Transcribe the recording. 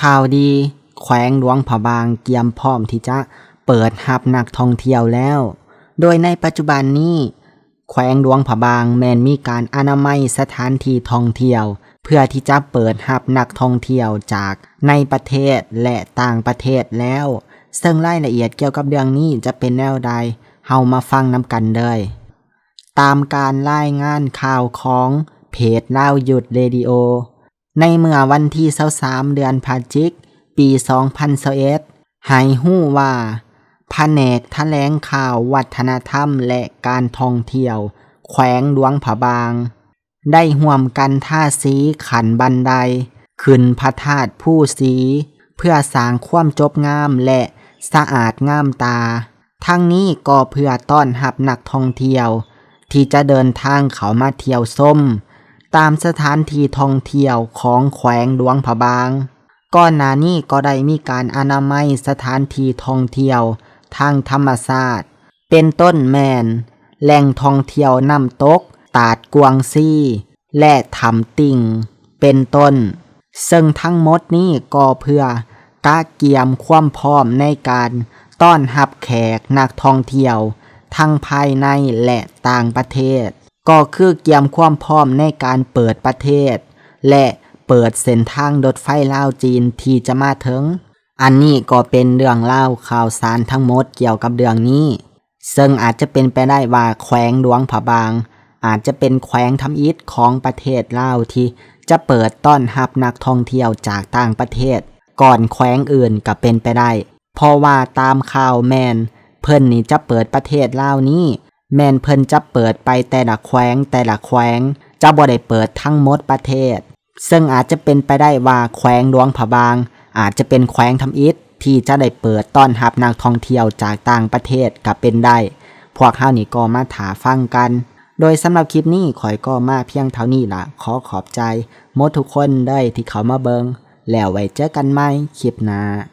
ข่าวดี แขวงหลวงผาบางเตรียมพร้อมที่จะเปิดรับนักท่องเที่ยวแล้ว โดยในปัจจุบันนี้ แขวงหลวงผาบางแมนมีการอนามัยสถานที่ท่องเที่ยว เพื่อที่จะเปิดรับนักท่องเที่ยวจากในประเทศและต่างประเทศแล้ว ซึ่งรายละเอียดเกี่ยวกับเรื่องนี้จะเป็นแนวใด เฮามาฟังนำกันเลยตามการรายงานข่าวของเพจเลาหยุดเรดิโอ ในเมื่อวันที่23เดือนพฤศจิก ปี2021ให้หู้ว่าแผนกแถลงข่าววัฒนธรรมและการท่องเที่ยว แขวงหลวงผาบาง ได้ห่วมกันท่าสีขันบันได ขึ้นพระธาตุผู้สี เพื่อสร้างความจบงามและสะอาดงามตา ทั้งนี้ก็เพื่อต้อนรับนักท่องเที่ยว ที่จะเดินทางเขามาเที่ยวส้ม ตามสถานที่ท่องเที่ยวของแขวงหลวงผาบาง ก่อนหน้านี้ก็ได้มีการอนามัยสถานที่ท่องเที่ยวทางธรรมชาติเป็นต้นแมน แหล่งท่องเที่ยวน้ำตก ตาดกวางซี่ และถำติ่ง เป็นต้น ซึ่งทั้งหมดนี้ก็เพื่อกาเกียมความพร้อมในการต้อนรับแขกนักท่องเที่ยว ทั้งภายในและต่างประเทศ ก็คือเกียมความพร้อมในการเปิดประเทศ และเปิดเส้นทางรถไฟลาวจีนที่จะมาถึง อันนี้ก็เป็นเรื่องเล่าข่าวสารทั้งหมดเกี่ยวกับเรื่องนี้ ซึ่งอาจจะเป็นไปได้ว่าแขวงหลวงผาบาง อาจจะเป็นแขวงทำอิฐของประเทศลาวที่จะเปิดต้อนรับนักท่องเที่ยวจากต่างประเทศ ก่อนแขวงอื่นก็เป็นไปได้ เพราะว่าตามข่าวแมน เพิ่นนี่จะเปิดประเทศลาวนี้ แมนเพิ่นจะเปิดไปแต่ละแขวงแต่ละแขวงจะบ่ได้เปิดทั้งหมดประเทศ ซึ่งอาจจะเป็นไปได้ว่าแขวงหลวงผบาง อาจจะเป็นแขวงทำอิฐที่จะได้เปิดต้อนรับนักท่องเที่ยวจากต่างประเทศก็เป็นได้ พวกเฮานี่ก็มาถาฟังกัน โดยสำหรับคลิปนี้ข่อยก็มาเพียงเท่านี้ล่ะขอขอบใจหมดทุกคนได้ที่เขามาเบิงแล้วไว้เจอกันใหม่คลิปหน้า